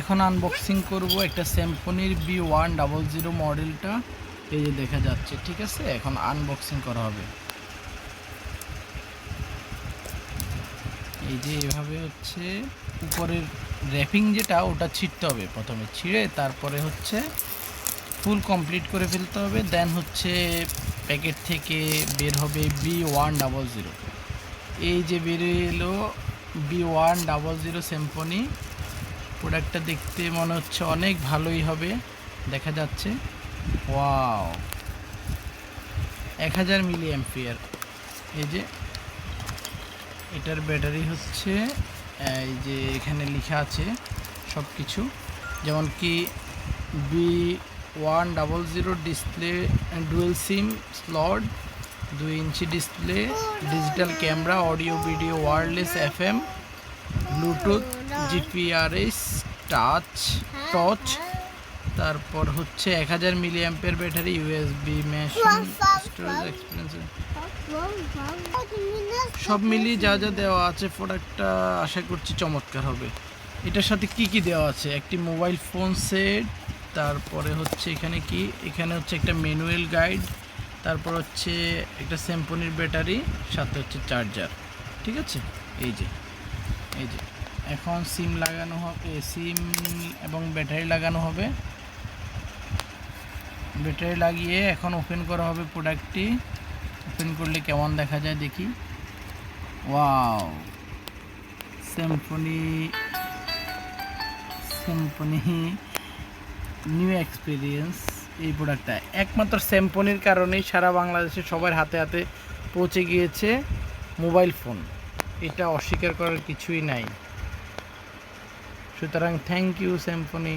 এখন আনবক্সিং করব একটা স্যাম্পনির বি ওয়ান ডাবল জিরো মডেলটা এই যে দেখা যাচ্ছে, ঠিক আছে? এখন আনবক্সিং করা হবে। এই যে এভাবে হচ্ছে, উপরের র্যাপিং যেটা, ওটা ছিঁড়তে হবে। প্রথমে ছিঁড়ে, তারপরে হচ্ছে ফুল কমপ্লিট করে ফেলতে হবে। দেন হচ্ছে প্যাকেট থেকে বের হবে বি ওয়ান ডাবল জিরো এই যে বেরিয়ে এলো B one double zero Symphony প্রোডাক্টটা দেখতে মনে হচ্ছে অনেক ভালোই হবে। দেখা যাচ্ছে। ওয়াও এক হাজার মিলি অ্যাম্পিয়ার এই যে, এটার ব্যাটারি হচ্ছে, এই যে এখানে লেখা আছে সব কিছু যেমন কি B one double zero display dual sim slot দুই ইঞ্চি display digital camera audio video wireless F M Bluetooth GPRS touch touch তারপর হচ্ছে এক হাজার milli অ্যাম্পের battery USB machine storage experience সব মিলিয়ে যা যা দেওয়া আছে প্রোডাক্টটা আশা করছি চমৎকার হবে। এটার সাথে কি কি দেওয়া আছে? একটি মোবাইল ফোন সেট তারপরে হচ্ছে এখানে কি? এখানে হচ্ছে একটা ম্যানুয়াল গাইড তারপর হচ্ছে একটা স্যাম্পনির ব্যাটারি সাথে হচ্ছে চার্জার ঠিক আছে? এই যে। এই যে, এখন সিম লাগানো হবে সিম এবং ব্যাটারি লাগানো হবে। ব্যাটারি লাগিয়ে এখন ওপেন করা হবে প্রোডাক্টটি। ওপেন করলে কেমন দেখা যায় দেখি। Wow! Symphony Symphony new experience এই প্রোডাক্টটা। একমাত্র স্যাম্পনির কারণেই সারা বাংলাদেশে সবার হাতে হাতে পৌঁছে গিয়েছে মোবাইল ফোন এটা অস্বীকার করার কিছুই নাই। সুতরাং থ্যাংক ইউ স্যাম্পনি